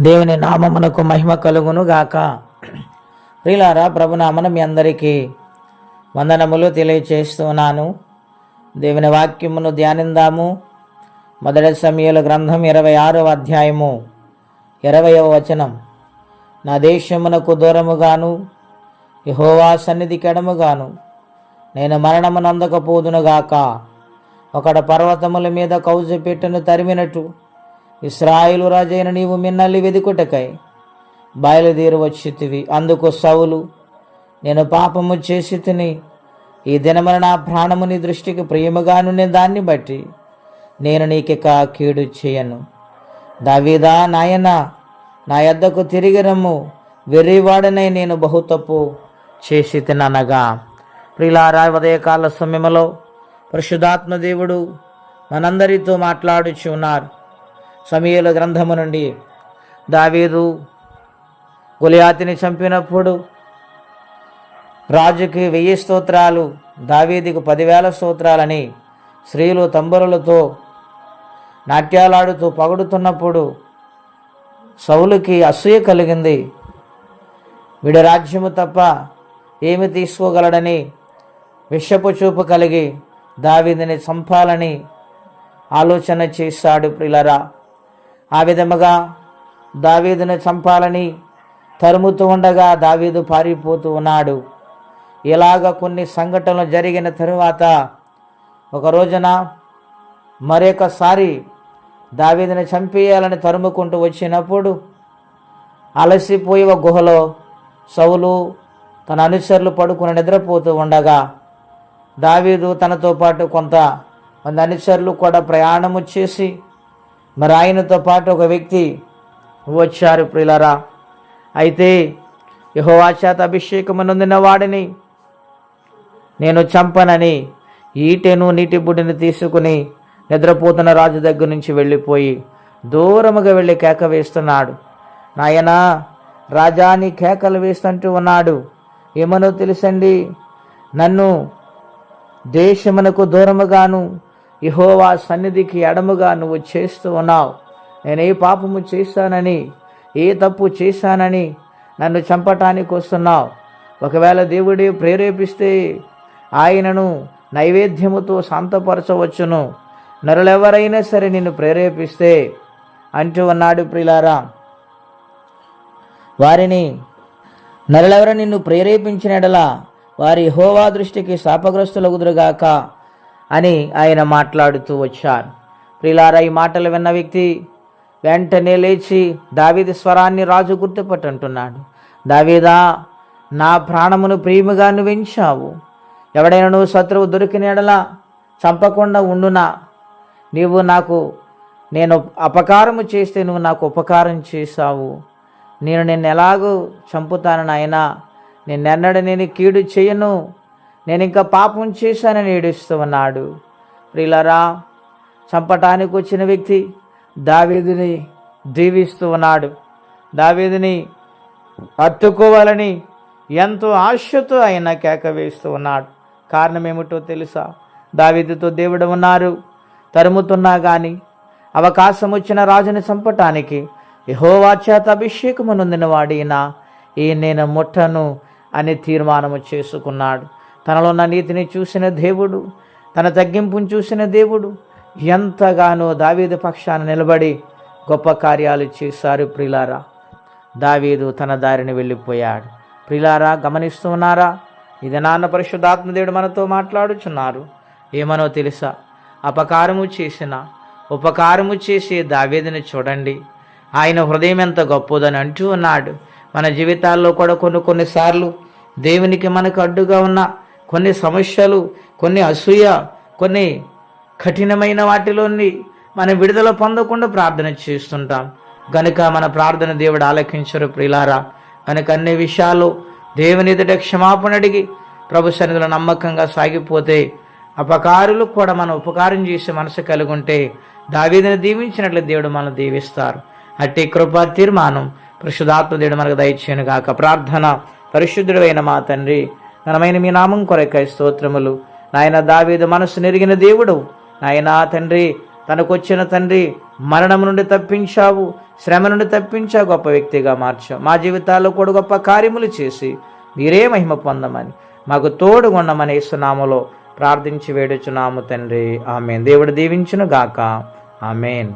దేవుని నామమునకు మహిమ కలుగును గాక ప్రియులారా ప్రభునామన మీ అందరికీ వందనములు తెలియచేస్తున్నాను. దేవుని వాక్యమును ధ్యానిందాము. మొదటి సమయాల గ్రంథం ఇరవై ఆరవ అధ్యాయము ఇరవయవ వచనం. నా దేశమునకు దూరముగాను యహోవా సన్నిధి కెడముగాను నేను మరణమునందకపోదునుగాక. ఒకడ పర్వతముల మీద కౌజు పెట్టెను తరిమినట్టు ఇస్రాయిలు రాజైన నీవు మిన్నల్లి వెదుకుటకై బయలుదేరి వచ్చితివి అందుకు సౌలు నేను పాపము చేసి తిని ఈ దినమున నా ప్రాణము నీ దృష్టికి ప్రియముగానుండే దాన్ని బట్టి నేను నీకిక కీడు చేయను. దావీదా నాయన నా యొద్దకు తిరిగి రమ్ము వెర్రివాడనై నేను బహు తప్పు చేసి తిననగా ప్రిలారా ఉదయకాల సమయంలో పరిశుధాత్మ దేవుడు మనందరితో మాట్లాడుచున్నారు. ఉన్నారు సమీయుల గ్రంథము నుండి దావీదు గులియాతిని చంపినప్పుడు రాజుకి వెయ్యి స్తోత్రాలు దావీదికి పదివేల స్తోత్రాలని స్త్రీలు తంబరులతో నాట్యాలాడుతూ పగుడుతున్నప్పుడు సౌలుకి అసూయ కలిగింది. వీడి రాజ్యము తప్ప ఏమి తీసుకోగలడని విషపు చూపు కలిగి దావీదిని చంపాలని ఆలోచన చేశాడు ప్రిలరా ఆ విధముగా దావీదుని చంపాలని తరుముతూ ఉండగా దావీదు పారిపోతూ ఉన్నాడు. ఇలాగ కొన్ని సంఘటనలు జరిగిన తరువాత ఒక రోజున మరొకసారి దావీదుని చంపేయాలని తరుముకుంటూ వచ్చినప్పుడు అలసిపోయి ఒక గుహలో సౌలు తన అనుచరులు పడుకుని నిద్రపోతూ ఉండగా దావీదు తనతో పాటు కొంత మంది అనుచరులు కూడా ప్రయాణము చేసి మరి ఆయనతో పాటు ఒక వ్యక్తి వచ్చారు ప్రిలరా అయితే యహోవాచాత అభిషేకమునందిన వాడిని నేను చంపనని ఈటెను నీటి బుడ్డిని తీసుకుని నిద్రపోతున్న రాజు దగ్గర నుంచి వెళ్ళిపోయి దూరముగా వెళ్ళి కేక వేస్తున్నాడు. నాయన రాజాని కేకలు వేస్తుంటూ ఉన్నాడు. ఏమనో తెలుసండి? నన్ను దేశమునకు దూరముగాను యహోవా సన్నిధికి ఎడముగా నువ్వు చేస్తూ ఉన్నావు. నేను ఏ పాపము చేశానని ఏ తప్పు చేశానని నన్ను చంపటానికి వస్తున్నావు. ఒకవేళ దేవుడే ప్రేరేపిస్తే ఆయనను నైవేద్యముతో శాంతపరచవచ్చును. నరులెవరైనా సరే నిన్ను ప్రేరేపిస్తే అంటూ ఉన్నాడు ప్రిలారా. వారిని నరులెవర నిన్ను ప్రేరేపించినడలా వారి హోవా దృష్టికి శాపగ్రస్తులగుదురుగాక అని ఆయన మాట్లాడుతూ వచ్చారు. ప్రిలారా ఈ మాటలు విన్న వ్యక్తి వెంటనే లేచి దావీది స్వరాన్ని రాజు గుర్తుపట్టంటున్నాడు. దావీదా నా ప్రాణమును ప్రేమగా నువ్వెంచావు. ఎవడైనా నువ్వు శత్రువు దొరికినడలా చంపకుండా ఉండునా? నీవు నాకు నేను అపకారము చేస్తే నువ్వు నాకు ఉపకారం చేశావు. నేను నిన్ను ఎలాగూ చంపుతాను నాయనా. నిన్నెన్నడ నేను కీడు చేయను. నేను ఇంకా పాపం చేశానని ఏడుస్తూ ఉన్నాడు. ప్రిలరా చంపటానికి వచ్చిన వ్యక్తి దావేదిని దీవిస్తూ ఉన్నాడు. దావేదిని హత్తుకోవాలని ఎంతో ఆశతో ఆయన కేక వేస్తూ ఉన్నాడు. కారణం ఏమిటో తెలుసా? దావేదితో దేవుడు ఉన్నారు. తరుముతున్నా కానీ అవకాశం వచ్చిన రాజుని చంపటానికి యహోవాచేత అభిషేకము నొందిన వాడినా ఈ నేను ముట్టను అని తీర్మానము చేసుకున్నాడు. తనలో ఉన్న నీతిని చూసిన దేవుడు తన తగ్గింపును చూసిన దేవుడు ఎంతగానో దావీదు పక్షాన నిలబడి గొప్ప కార్యాలు చేశారు ప్రిలారా. దావీదు తన దారిని వెళ్ళిపోయాడు. ప్రిలారా గమనిస్తున్నారా ఇది నాన్న పరిశుద్ధాత్మదేవుడు మనతో మాట్లాడుచున్నారు. ఏమనో తెలుసా? అపకారము చేసిన ఉపకారము చేసే దావీదుని చూడండి. ఆయన హృదయం ఎంత గొప్పదని అంటూ ఉన్నాడు. మన జీవితాల్లో కూడా కొన్ని కొన్నిసార్లు దేవునికి మనకు అడ్డుగా ఉన్న కొన్ని సమస్యలు కొన్ని అసూయ కొన్ని కఠినమైన వాటిలోని మనం విడుదల పొందకుండా ప్రార్థన చేస్తుంటాం. గనుక మన ప్రార్థన దేవుడు ఆలకించరు ప్రిలారా. కనుక అన్ని విషయాలు దేవుని ఎదుట క్షమాపణ అడిగి ప్రభు సన్నిధిలో నమ్మకంగా సాగిపోతే అపకారులు కూడా మనం ఉపకారం చేసే మనసు కలిగి ఉంటే దావీదిని దీవించినట్లు దేవుడు మనం దీవిస్తారు. అట్టి కృపా తీర్మానం పరిశుధాత్మ దేవుడు మనకు దయచేయను గాక ప్రార్థన పరిశుద్ధుడైన మా తండ్రి ఘనమైన మీ నామం కొరకై స్తోత్రములు. నాయన దావీదు మనసు నెరిగిన దేవుడు. నాయనా తండ్రి తనకొచ్చిన తండ్రి మరణం నుండి తప్పించావు శ్రమ నుండి తప్పించా గొప్ప వ్యక్తిగా మార్చావు. మా జీవితాల్లో కూడా గొప్ప కార్యములు చేసి మీరే మహిమ పొందమని మాకు తోడు ఉండమని సునామలో ప్రార్థించి వేడుచున్నాము తండ్రి. ఆమెన్. దేవుడు దీవించును గాక ఆమెన్.